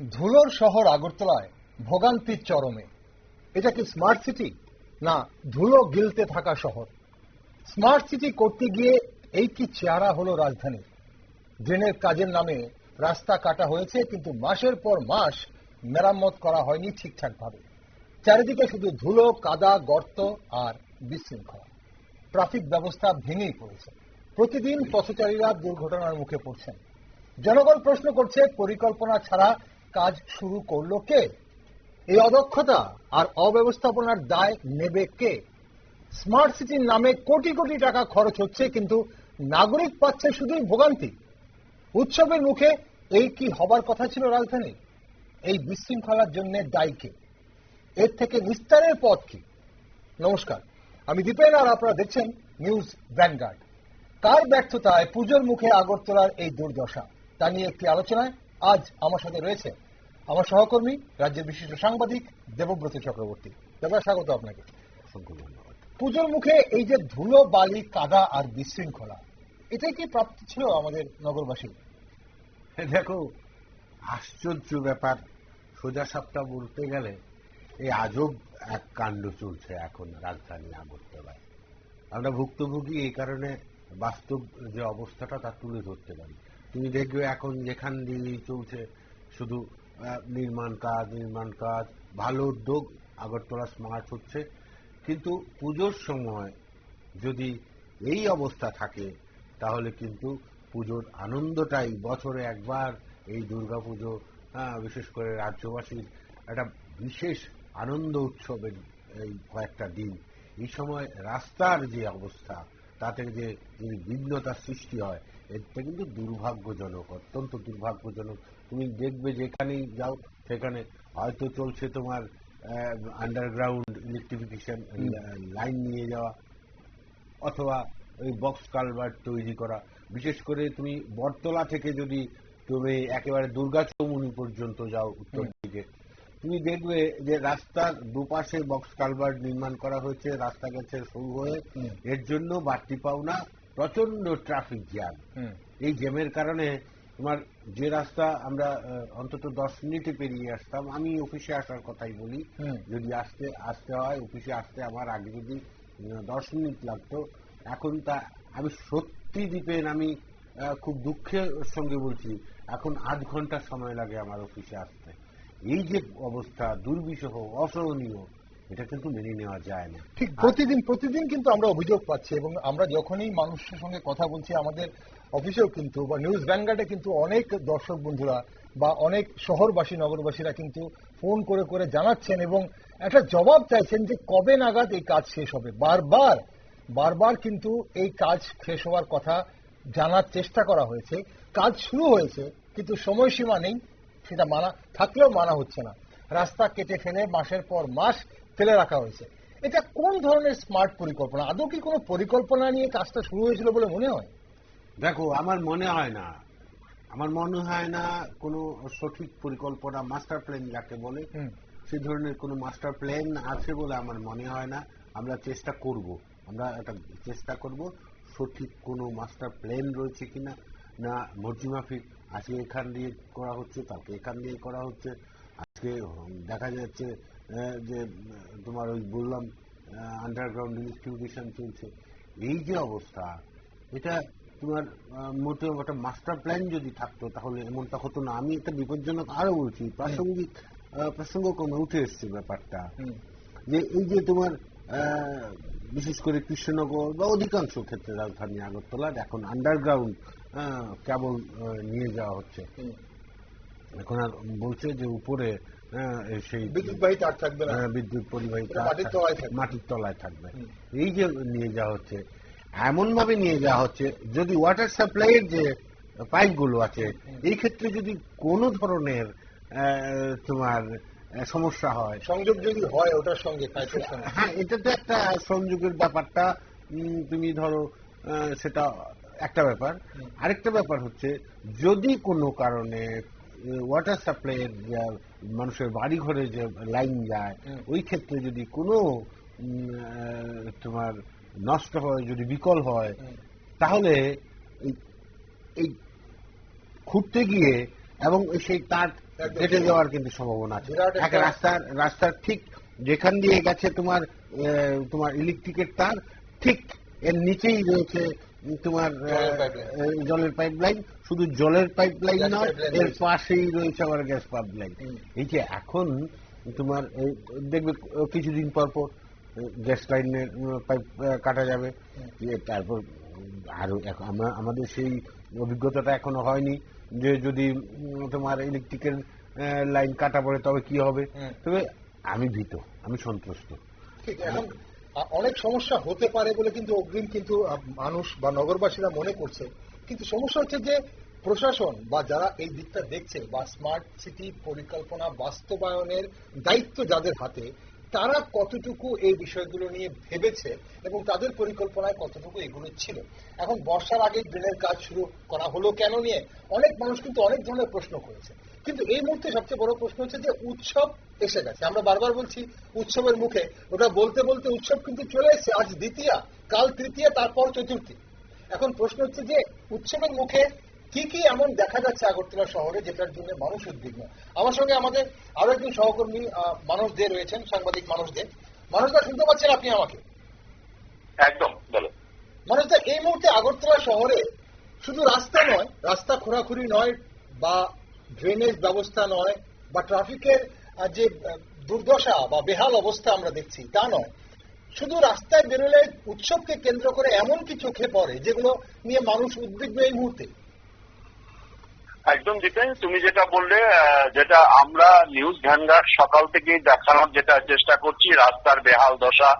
ধুলোর শহর আগরতলায়, ভোগান্তির চরমে। এটা কি স্মার্ট সিটি না, ধুলো গিলতে থাকা শহর। স্মার্ট সিটি করতে গিয়ে এই কি চেহারা হলো রাজধানীর ড্রেনের কাজের নামে রাস্তা কাটা হয়েছে, কিন্তু মাসের পর মাস মেরামত করা হয়নি ঠিকঠাক ভাবে চারিদিকে শুধু ধুলো, কাদা, গর্ত আর বিশৃঙ্খলা। ট্রাফিক ব্যবস্থা ভেঙেই পড়েছে। প্রতিদিন পথচারীরা দুর্ঘটনার মুখে পড়ছেন। জনগণ প্রশ্ন করছে, পরিকল্পনা ছাড়া কাজ শুরু করল কে? এই অদক্ষতা আর অব্যবস্থাপনার দায় নেবে কে? স্মার্ট সিটির নামে কোটি কোটি টাকা খরচ হচ্ছে, কিন্তু নাগরিক পাচ্ছে শুধুই ভোগান্তি। উৎসবের মুখে এই কি হবার কথা ছিল রাজধানী? এই বিশৃঙ্খলার জন্য দায়ী কে? এর থেকে নিস্তারের পথ কি? নমস্কার, আমি দীপেন আর আপনারা দেখছেন নিউজ ভ্যানগার্ড। কার ব্যর্থতায় পুজোর মুখে আগরতলার এই দুর্দশা? তা নিয়ে একটি আলোচনায় আজ আমার সাথে রয়েছে আমার সহকর্মী রাজ্যের বিশিষ্ট সাংবাদিক দেবব্রত চক্রবর্তী। দাদা স্বাগত আপনাকে। অসংখ্য ধন্যবাদ। পুজোর মুখে এই যে ধুলো বালি কাদা আর বিশৃঙ্খলা এটাই কি প্রাপ্ত ছিল আমাদের নগরবাসী দেখো আশ্চর্য ব্যাপার। সোজা সাপটা বলতে গেলে এই আজব এক কাণ্ড চলছে এখন রাজধানী আগরতলায়। আমরা ভুক্তভোগী এই কারণে বাস্তব যে অবস্থাটা তা তুলে ধরতে পারি। তুমি দেখবে এখন যেখান দিয়ে চলছে, শুধু নির্মাণ কাজ নির্মাণ কাজ, ভালো উদ্যোগ, আগরতলা স্মার্ট হচ্ছে। কিন্তু পুজোর সময় যদি এই অবস্থা থাকে, তাহলে কিন্তু পুজোর আনন্দটাই বছরে একবার এই দুর্গাপুজো বিশেষ করে রাজ্যবাসীর একটা বিশেষ আনন্দ উৎসবের এই কয়েকটা দিন। এই সময় রাস্তার যে অবস্থা, তাতে যে বিঘ্নতার সৃষ্টি হয় এটা কিন্তু দুর্ভাগ্যজনক অত্যন্ত দুর্ভাগ্যজনক। তুমি দেখবে যেখানেই যাও সেখানে হয়তো চলছে তোমার আন্ডারগ্রাউন্ড ইলেকট্রিফিকেশন লাইন নিয়ে যাওয়া অথবা ওই বক্স কালভার্ট তৈরি করা। বিশেষ করে তুমি বটতলা থেকে যদি তুমি একেবারে দুর্গা চৌমুনি পর্যন্ত যাও উত্তর দিকে তুমি দেখবে যে রাস্তার দুপাশে বক্স কালভার্ট নির্মাণ করা হয়েছে রাস্তা গেছে শুরু হয়ে। এর জন্য বাড়তি পাওনা প্রচণ্ড ট্রাফিক জ্যাম এই জ্যামের কারণে তোমার যে রাস্তা আমরা অন্তত দশ মিনিটে পেরিয়ে আসতাম আমি অফিসে আসার কথাই বলি। যদি আসতে আসতে হয় অফিসে আসতে আমার আগে যদি দশ মিনিট লাগতো এখন তা আমি সত্যি দিপেন আমি খুব দুঃখের সঙ্গে বলছি এখন আধ ঘণ্টা সময় লাগে আমার অফিসে আসতে। এই যে অবস্থা দুর্বিষহ অসহনীয় এটা কিন্তু মেনে নেওয়া যায় না। ঠিক প্রতিদিন প্রতিদিন কিন্তু আমরা অভিযোগ পাচ্ছি এবং আমরা যখনই মানুষের সঙ্গে কথা বলছি আমাদের অফিসেও কিন্তু বা নিউজ ভ্যানগার্ডে কিন্তু অনেক দর্শক বন্ধুরা বা অনেক শহরবাসী নগরবাসীরা কিন্তু ফোন করে করে জানাচ্ছেন এবং একটা জবাব চাইছেন যে কবে নাগাদ এই কাজ শেষ হবে। বারবার বারবার কিন্তু এই কাজ শেষ হওয়ার কথা জানার চেষ্টা করা হয়েছে। কাজ শুরু হয়েছে কিন্তু সময়সীমা নেই সেটা মানা থাকলেও মানা হচ্ছে না। রাস্তা কেটে ফেলে মাসের পর মাস ফেলে রাখা হয়েছে। এটা কোন ধরনের স্মার্ট পরিকল্পনা? আদৌ কি কোনো পরিকল্পনা নিয়ে কাজটা শুরু হয়েছিল বলে মনে হয়? দেখো আমার মনে হয় না। আমার মনে হয় না কোনো সঠিক পরিকল্পনা মাস্টার প্ল্যান যাকে বলে সে ধরনের কোনো মাস্টার প্ল্যান আছে বলে আমার মনে হয় না। আমরা চেষ্টা করব। আমরা একটা চেষ্টা করব সঠিক কোনো মাস্টার প্ল্যান রয়েছে কিনা। না মর্জি মাফিক আজকে এখান দিয়ে করা হচ্ছে তাকে এখান দিয়ে করা হচ্ছে। আজকে দেখা যাচ্ছে যে তোমার ওই বললাম আন্ডারগ্রাউন্ড ইলেকট্রিফিকেশন চলছে। এই যে অবস্থা এটা তোমার মোটেও একটা মাস্টার প্ল্যান যদি থাকতো তাহলে এমনটা হতো না। আমি একটা বিপজ্জনক আরও বলছি প্রাসঙ্গিক প্রসঙ্গক্রমে উঠে এসছে ব্যাপারটা। যে এই যে তোমার বিশেষ করে কৃষ্ণনগর বা অধিকাংশ ক্ষেত্রে রাজধানী আগরতলার এখন আন্ডারগ্রাউন্ড কেবল নিয়ে যাওয়া হচ্ছে। এখন আর বলছে যে উপরে সেই বিদ্যুৎ বাহিত আর থাকবে না। হ্যাঁ, বিদ্যুৎ পরিবাহিতা এটা মাটির তলায় থাকবে। মাটির তলায় থাকবে। এই যে নিয়ে যাওয়া হচ্ছে এমন ভাবে নিয়ে যাওয়া হচ্ছে যদি ওয়াটার সাপ্লাইয়ের যে পাইপগুলো আছে এই ক্ষেত্রে যদি কোনো ধরনের তোমার সমস্যা হয়। সংযোগ যদি হয় ওটার সঙ্গে হ্যাঁ এটা তো একটা সংযোগের ব্যাপারটা তুমি ধরো সেটা একটা ব্যাপার। আরেকটা ব্যাপার হচ্ছে যদি কোনো কারণে ওয়াটার সাপ্লাইয়ের মানুষের বাড়ি ঘরে যে লাইন যায় ওই ক্ষেত্রে যদি কোনো তোমার নষ্ট হয় যদি বিকল হয় তাহলে এই- খুঁড়তে গিয়ে এবং সেই তার। কেটে যাওয়ার কিন্তু সম্ভাবনা আছে। এক রাস্তার রাস্তার ঠিক যেখান দিয়ে গেছে তোমার তোমার ইলেকট্রিকের তার ঠিক এর নিচেই রয়েছে তোমার জলের pipeline। আহ, জলের পাইপ লাইন শুধু জলের পাইপ লাইন নয় এর পাশেই রয়েছে আবার গ্যাস পাইপ লাইন এই যে এখন তোমার দেখবে কিছুদিন পর পর গ্যাস লাইনের পাইপ কাটা যাবে। তারপর আরও এখন আমরা আমাদের সেই অভিজ্ঞতাটা এখনও হয়নি যে যদি তোমার ইলেকট্রিক্যাল লাইন কাটা পড়ে তবে কি হবে? তবে আমি ভীত আমি সন্তুষ্ট। ঠিক এখন অনেক সমস্যা হতে পারে বলে কিন্তু অগ্রিম কিন্তু মানুষ বা নগরবাসীরা মনে করছে। কিন্তু সমস্যা হচ্ছে যে, প্রশাসন বা যারা এই দিকটা দেখছে বা স্মার্ট সিটি পরিকল্পনা বাস্তবায়নের দায়িত্ব যাদের হাতে, তারা কতটুকু এই বিষয়গুলো নিয়ে ভেবেছে এবং তাদের পরিকল্পনায় কতটুকু এগুলো ছিল? এখন বর্ষার আগে ড্রেনের কাজ শুরু করা হলো কেন নিয়ে অনেক মানুষ কিন্তু অনেক ধরনের প্রশ্ন করেছে। কিন্তু এই মুহূর্তে সবচেয়ে বড় প্রশ্ন হচ্ছে যে উৎসব এসে গেছে। আমরা বারবার বলছি উৎসবের মুখে ওটা বলতে বলতে উৎসব কিন্তু চলে এসেছে। আজ দ্বিতীয়া কাল তৃতীয়া তারপর চতুর্থী। এখন প্রশ্ন হচ্ছে যে উৎসবের মুখে কি কি এমন দেখা যাচ্ছে আগরতলা শহরে যেটার জন্য মানুষ উদ্বিগ্ন? আমার সঙ্গে আমাদের আরও একজন সহকর্মী মানুষ দে রয়েছেন সাংবাদিক মানুষ দে। মানুষদা শুনতে পাচ্ছেন আপনি আমাকে? একদম বলো মানুষদা এই মুহূর্তে আগরতলা শহরে শুধু রাস্তা নয় রাস্তা খোরাখুরি নয় বা ড্রেনেজ ব্যবস্থা নয় বা ট্রাফিকের যে দুর্দশা বা বেহাল অবস্থা আমরা দেখছি, তা নয়। শুধু রাস্তায় বেরোলে উৎসবকে কেন্দ্র করে এমন কি চোখে পড়ে, যেগুলো নিয়ে মানুষ উদ্বিগ্ন এই মুহূর্তে। একদম জিতেন, তুমি যেটা বললে যেটা আমরা নিউজ ভ্যানগার্ড সকাল থেকেই দেখানোর যেটা চেষ্টা করছি, রাস্তার বেহাল দশা,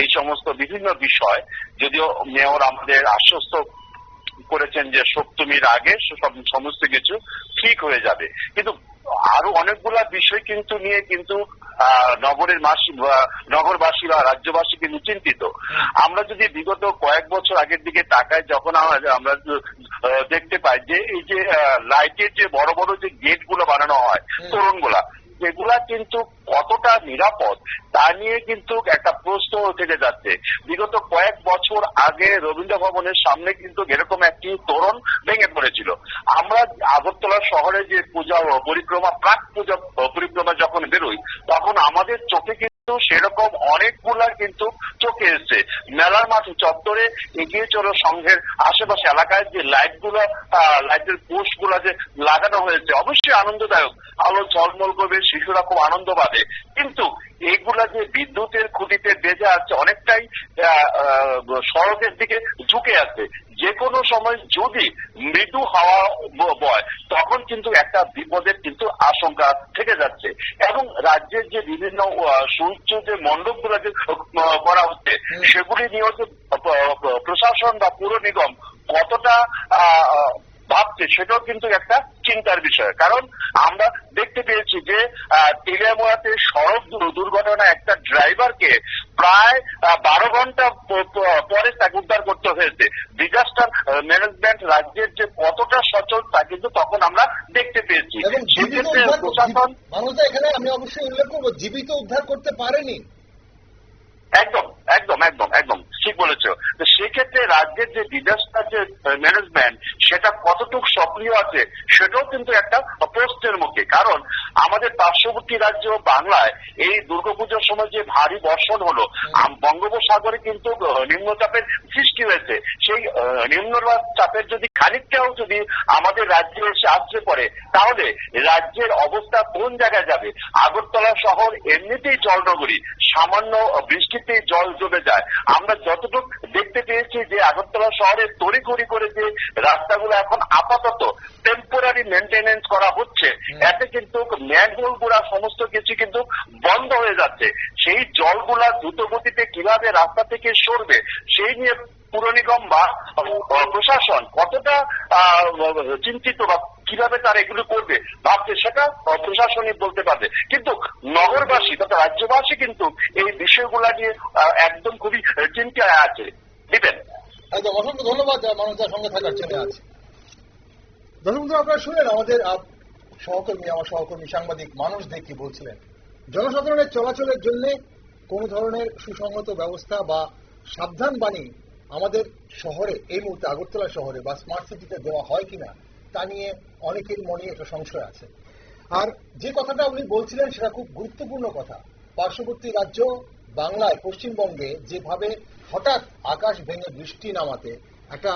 এই সমস্ত বিভিন্ন বিষয়, যদিও মেয়র আমাদের আশ্বস্ত করেছেন যে সপ্তমীর আগে সমস্ত কিছু ঠিক হয়ে যাবে কিন্তু আরও অনেকগুলা বিষয় কিন্তু নিয়ে কিন্তু নগরের মাসি নগরবাসী বা রাজ্যবাসী কিন্তু চিন্তিত আমরা যদি বিগত কয়েক বছর আগের দিকে তাকাই যখন আমরা দেখতে পাই যে এই যে লাইটের যে বড় বড় যে গেটগুলো বানানো হয়। তোরণগুলা এগুলা কিন্তু কতটা নিরাপদ, তা নিয়ে কিন্তু একটা প্রশ্ন থেকে যাচ্ছে। বিগত কয়েক বছর আগে রবীন্দ্র ভবনের সামনে কিন্তু এরকম একটি তোরণ ভেঙে পড়েছিল। আমরা আগরতলা শহরে যে পূজা পরিক্রমা, প্রাক পূজা পরিক্রমা যখন বেরোই তখন আমাদের চোখে সেরকম অনেকগুলা কিন্তু চোখে এসছে। মেলার মাঠ চত্বরে এগিয়ে চলো সংঘের আশেপাশে এলাকায় যে লাইটগুলো লাইটের পোস্টগুলা যে লাগানো হয়েছে, অবশ্যই আনন্দদায়ক। আলো ঝলমল করবে, শিশুরা খুব আনন্দ পাবে। কিন্তু এইগুলা যে বিদ্যুতের খুঁটিতে বেজে আছে অনেকটাই সড়কের দিকে ঝুঁকে আছে। যে কোনো সময় যদি মৃদু হাওয়া বয় তখন কিন্তু একটা বিপদের কিন্তু আশঙ্কা থেকে যাচ্ছে। এবং রাজ্যের যে বিভিন্ন সুউচ্চ যে মণ্ডপগুলো যে করা হচ্ছে সেগুলি নিয়েও যে প্রশাসন বা পুর নিগম কতটা আহ, ভাবছে সেটাও কিন্তু একটা চিন্তার বিষয়। কারণ আমরা দেখতে পেয়েছি যে তেলিয়ামুড়াতে সড়ক দুর- দুর্ঘটনা একটা ড্রাইভারকে প্রায় বারো ঘণ্টা পরে তাকে উদ্ধার করতে হয়েছে। ডিজাস্টার ম্যানেজমেন্ট রাজ্যের যে কতটা সচল তা কিন্তু তখন আমরা দেখতে পেয়েছি। সেক্ষেত্রে প্রশাসন এখানে আমি অবশ্যই উল্লেখ করব জীবিত উদ্ধার করতে পারেনি। একদম একদম একদম একদম। ঠিক বলেছ। তো সেক্ষেত্রে রাজ্যের যে ডিজাস্টার যে ম্যানেজমেন্ট সেটা কতটুকু সক্রিয় আছে সেটাও কিন্তু একটা প্রশ্নের মুখে। কারণ আমাদের পার্শ্ববর্তী রাজ্য বাংলায় এই দুর্গাপুজোর সময় যে ভারী বর্ষণ হলো বঙ্গোপসাগরে কিন্তু নিম্নচাপের সৃষ্টি হয়েছে। সেই আহ, নিম্নচাপের যদি খানিকটাও যদি আমাদের রাজ্যে এসে আসতে পড়ে তাহলে রাজ্যের অবস্থা কোন জায়গায় যাবে? আগরতলা শহর এমনিতেই জলনগরী সামান্য বৃষ্টিতেই জল জমে যায়। আমরা যতটুকু দেখতে পেয়েছি যে আগরতলা শহরের তড়িঘড়ি করে যে রাস্তাগুলো এখন আপাতত টেম্পোরারি মেনটেনেন্স করা হচ্ছে এতে কিন্তু ম্যানহোলগুলা সমস্ত কিছু কিন্তু বন্ধ হয়ে যাচ্ছে। সেই জলগুলা দ্রুত গতিতে কীভাবে রাস্তা থেকে সরবে সেই নিয়ে পুর নিগম বা প্রশাসন কতটা চিন্তিত বা কীভাবে তারা এগুলো করবে, ভাবছে সেটা প্রশাসনই বলতে পারবে। কিন্তু নগরবাসী তথা রাজ্যবাসী কিন্তু এই বিষয়গুলা নিয়ে একদম খুবই চিন্তায় আছে। দিবেন? অসংখ্য ধন্যবাদ সঙ্গে থাকার আছে। আপনারা আমাদের সহকর্মী, আমার সহকর্মী সাংবাদিক মানুষ দে কি বলছিলেন। জনসাধারণের চলাচলের জন্য কোন ধরনের সুসংহত ব্যবস্থা বা সাবধান বাণী আমাদের শহরে, এই মুহূর্তে আগরতলা শহরে বা স্মার্ট সিটিতে দেওয়া হয় কিনা, তা নিয়ে অনেকের মনে একটা সংশয় আছে। আর যে কথাটা উনি বলছিলেন সেটা খুব গুরুত্বপূর্ণ কথা। পার্শ্ববর্তী রাজ্য বাংলায়, পশ্চিমবঙ্গে যেভাবে হঠাৎ আকাশ ভেঙে বৃষ্টি নামাতে একটা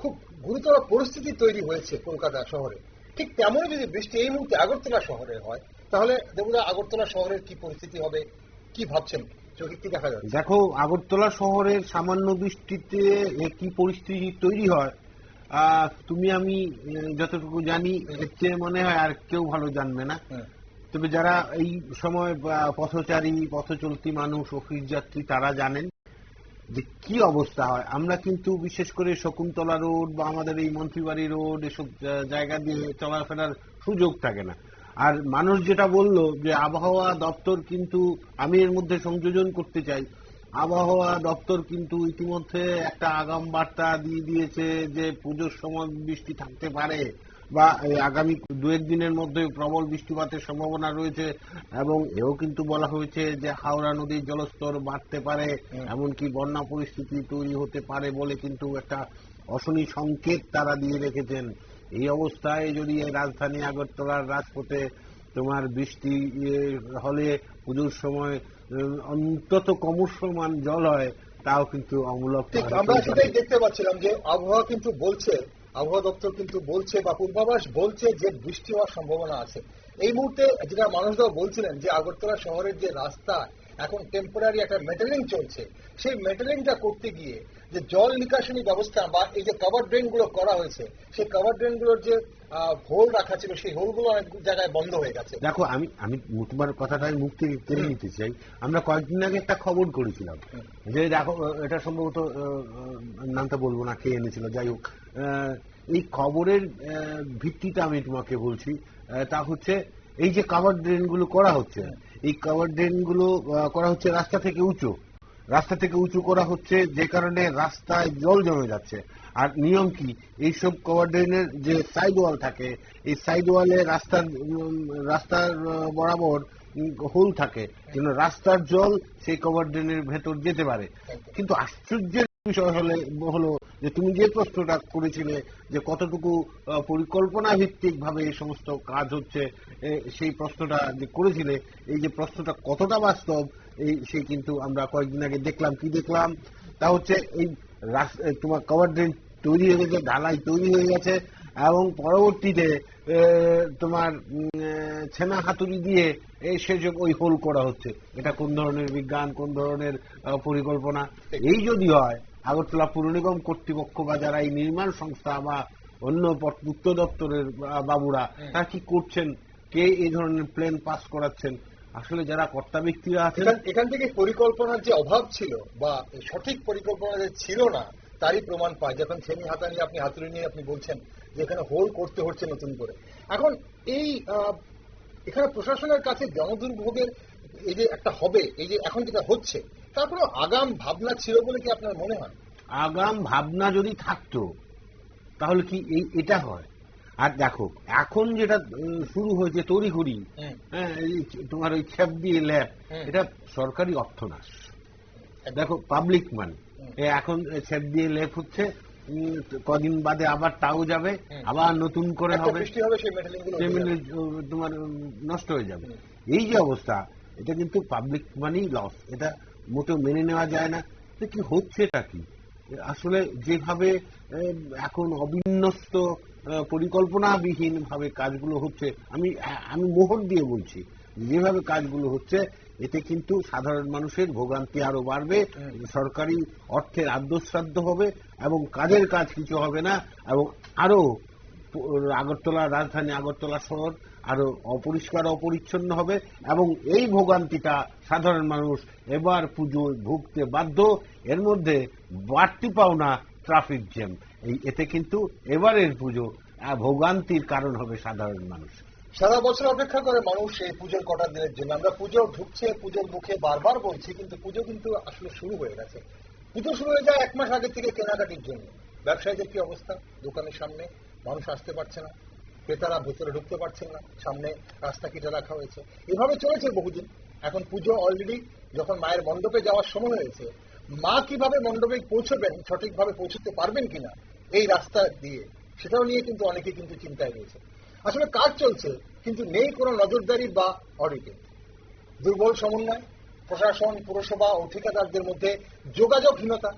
খুব গুরুতর পরিস্থিতি তৈরি হয়েছে কলকাতা শহরে, ঠিক তেমনই যদি বৃষ্টি এই মুহূর্তে আগরতলা শহরে হয়, তাহলে দেবুদা আগরতলা শহরের কি পরিস্থিতি হবে, কি ভাবছেন? দেখা আগরতলা শহরের সামান্য বৃষ্টিতে কি পরিস্থিতি তৈরি হয় আহ, তুমি আমি যতটুকু জানি এর চেয়ে মনে হয় আর কেউ ভালো জানবে না। তবে যারা এই সময় পথচারী পথচলতি মানুষ অফিস যাত্রী তারা জানেন যে কি অবস্থা হয়। আমরা কিন্তু বিশেষ করে শকুন্তলা রোড বা আমাদের এই মন্ত্রীবাড়ি রোড এসব জায়গা দিয়ে চলাফেরার সুযোগ থাকে না। আর মানুষ যেটা বলল যে আবহাওয়া দপ্তর কিন্তু আমি এর মধ্যে সংযোজন করতে চাই আবহাওয়া দপ্তর কিন্তু ইতিমধ্যে একটা আগাম বার্তা দিয়ে দিয়েছে যে পুজোর সময় বৃষ্টি থাকতে পারে বা আগামী দু এক দিনের মধ্যে প্রবল বৃষ্টিপাতের সম্ভাবনা রয়েছে এবং এও কিন্তু বলা হয়েছে যে হাওড়া নদীর জলস্তর বাড়তে পারে। এমনকি বন্যা পরিস্থিতি তৈরি হতে পারে বলে কিন্তু একটা অশনি সংকেত তারা দিয়ে রেখেছেন এই অবস্থায় যদি রাজধানী আগরতলার রাজপথে তোমার বৃষ্টি হলে পুজোর সময় অন্তত কমস্যমান জল হয় তাও কিন্তু অমূলক আমরা সেটাই দেখতে পাচ্ছিলাম যে আবহাওয়া কিন্তু বলছে আবহাওয়া দপ্তর কিন্তু বলছে বা পূর্বাভাস বলছে যে বৃষ্টি হওয়ার সম্ভাবনা আছে। এই মুহূর্তে যেটা মানুষরাও বলছিলেন যে আগরতলা শহরের যে রাস্তা এখন টেম্পোরারি একটা মেটালিং চলছে। সেই মেটালিংটা করতে গিয়ে যে জল নিকাশনী ব্যবস্থা বা এই যে কভার ড্রেনগুলো করা হয়েছে, সেই কভার ড্রেনগুলোর যে হোল রাখা ছিল, সেই হোলগুলো অনেক জায়গায় বন্ধ হয়ে গেছে। দেখো, আমি আমি তোমার কথাটা মুখ কেড়ে নিতে চাই। আমরা কয়েকদিন আগে একটা খবর করেছিলাম যে, দেখো, এটা সম্ভবত নামটা বলব না কে এনেছিল, যাই হোক। এই খবরের ভিত্তিটা আমি তোমাকে বলছি তা হচ্ছে, এই যে কাভার ড্রেনগুলো করা হচ্ছে এই কাভার ড্রেনগুলো করা হচ্ছে রাস্তা থেকে উঁচু। রাস্তা থেকে উঁচু করা হচ্ছে যে কারণে রাস্তায় জল জমে যাচ্ছে। আর নিয়ম কি? এইসব কভার ড্রেনের যে সাইড ওয়াল থাকে, এই সাইড ওয়ালে রাস্তার রাস্তার বরাবর হোল থাকে। যেন রাস্তার জল সেই কভার ড্রেনের ভেতর যেতে পারে। কিন্তু আশ্চর্যের বিষয় হলে হলো যে তুমি যে প্রশ্নটা করেছিলে যে কতটুকু পরিকল্পনা ভিত্তিক ভাবে এই সমস্ত কাজ হচ্ছে সেই প্রশ্নটা যে করেছিলে, এই যে প্রশ্নটা কতটা বাস্তব, এই সেই কিন্তু আমরা কয়েকদিন আগে দেখলাম। কি দেখলাম? তা হচ্ছে এই তোমার কভার ড্রেন তৈরি হয়ে গেছে, ঢালাই তৈরি হয়ে গেছে এবং পরবর্তীতে তোমার ছেনা হাতুড়ি দিয়ে এই সেসব ওই হোল করা হচ্ছে। এটা কোন ধরনের বিজ্ঞান, কোন ধরনের পরিকল্পনা? এই যদি হয় আগরতলা পুর নিগম কর্তৃপক্ষ বা যারা এই নির্মাণ সংস্থা বা অন্য পূর্ত দপ্তরের বাবুরা তারা কি করছেন? কে এই ধরনের প্ল্যান পাস করাচ্ছেন? আসলে যারা কর্তা ব্যক্তিরা আছেন এখান থেকে পরিকল্পনার যে অভাব ছিল বা সঠিক পরিকল্পনা যে ছিল না তারই প্রমাণ পায় যখন ছেনি হাতা নিয়ে আপনি হাতুড়ি নিয়ে আপনি বলছেন যে এখানে হোল করতে হচ্ছে নতুন করে। এখন এই এখানে প্রশাসনের কাছে জনদুর্ভোগের এই যে একটা হবে এই যে এখন যেটা হচ্ছে তারপরে আগাম ভাবনা ছিল বলে কি আপনার মনে হয়? আগাম ভাবনা যদি থাকতো তাহলে কি এই এটা হয়? আর দেখো এখন যেটা শুরু হয়েছে তড়িঘড়ি হুম, হ্যাঁ তোমার ওই খ্যাপ দিয়ে ল্যাব এটা সরকারি অর্থনাশ। দেখো পাবলিক মানি এখন ছেদ দিয়ে লেপ হচ্ছে কদিন বাদে আবার তাও যাবে আবার নতুন করে হবে। তোমার নষ্ট হয়ে যাবে। এই যে অবস্থা এটা কিন্তু পাবলিক মানি লস এটা মোটেও মেনে নেওয়া যায় না। তো কি হচ্ছেটা কি? আসলে যেভাবে এখন অবিন্যস্ত পরিকল্পনাবিহীন ভাবে কাজগুলো হচ্ছে আমি আমি মোহর দিয়ে বলছি যেভাবে কাজগুলো হচ্ছে এতে কিন্তু সাধারণ মানুষের ভোগান্তি আরও বাড়বে সরকারি অর্থের আদ্যশ্রাদ্ধ হবে এবং কাজের কাজ কিছু হবে না এবং আরও আগরতলা রাজধানী আগরতলা শহর আরও অপরিষ্কার, অপরিচ্ছন্ন হবে এবং এই ভোগান্তিটা সাধারণ মানুষ এবার পুজোয় ভুগতে বাধ্য। এর মধ্যে বাড়তি পাওনা ট্রাফিক জ্যাম। এই, এতে কিন্তু এবারের পুজো ভোগান্তির কারণ হবে সাধারণ মানুষ। সারা বছর অপেক্ষা করে মানুষ এই পুজোর কটা দিনের জন্য। আমরা পুজো ঢুকছে, পুজোর মুখে বারবার বলছি, কিন্তু পুজো কিন্তু আসলে শুরু হয়ে গেছে। পুজো শুরু হয়ে যায় এক মাস আগে থেকে কেনাকাটির জন্য। ব্যবসায়ীদের কি অবস্থা? দোকানের সামনে? মানুষ আসতে পারছে না, ক্রেতারা ভেতরে ঢুকতে পারছেন না, সামনে রাস্তা কেটে রাখা হয়েছে। এভাবে চলেছে বহুদিন। এখন পুজো অলরেডি যখন মায়ের মণ্ডপে যাওয়ার সময় হয়েছে, মা কীভাবে মণ্ডপে পৌঁছবেন, সঠিকভাবে পৌঁছতে পারবেন কিনা, এই রাস্তা দিয়ে, সেটাও নিয়ে কিন্তু অনেকে কিন্তু চিন্তায় রয়েছে। আসলে কাজ চলছে, কিন্তু নেই কোনো নজরদারি বা অডিটিং দুর্বল সমন্বয়, প্রশাসন, পুরসভা ও ঠিকাদারদের মধ্যে যোগাযোগহীনতা।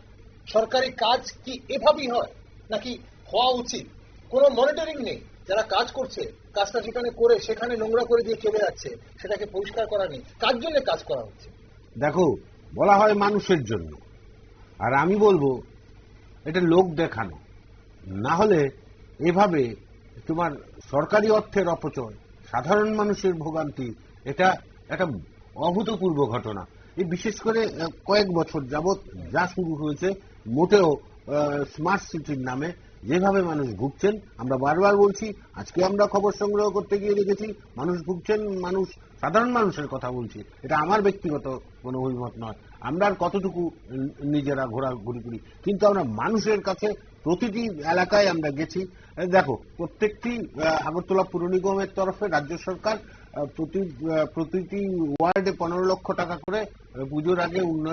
সরকারি কাজ কি এভাবেই হয়, নাকি হওয়া উচিত? কোনো মনিটরিং নেই। যারা কাজ করছে, কাজটা যেখানে করে, সেখানে নোংরা করে দিয়ে চলে যাচ্ছে, সেটাকে পরিষ্কার করা নেই। কার জন্য কাজ করা হচ্ছে? দেখো, বলা হয় মানুষের জন্য। আর আমি বলব, এটা লোক দেখানো। না হলে এভাবে তোমার সরকারি অর্থের অপচয়, সাধারণ মানুষের ভোগান্তি, এটা একটা অভূতপূর্ব ঘটনা। এই বিশেষ করে কয়েক বছর যাবৎ যা শুরু হয়েছে, মোটেও স্মার্ট সিটির নামে যেভাবে মানুষ ভুগছেন, আমরা বারবার বলছি, আজকে আমরা খবর সংগ্রহ করতে গিয়ে দেখেছি, মানুষ ভুগছেন, মানুষ, সাধারণ মানুষের কথা বলছি। এটা আমার ব্যক্তিগত কোনো অভিমত নয়। আমরা আর কতটুকু নিজেরা ঘোরাঘুরি করি। কিন্তু আমরা মানুষের কাছে, প্রতিটি এলাকায় আমরা গেছি। দেখো, প্রত্যেকটি আগরতলা পুর নিগমের তরফে রাজ্য সরকার প্রতি প্রতিটি ওয়ার্ডে পনেরো লক্ষ টাকা করে পুজোর আগে উন্নয়ন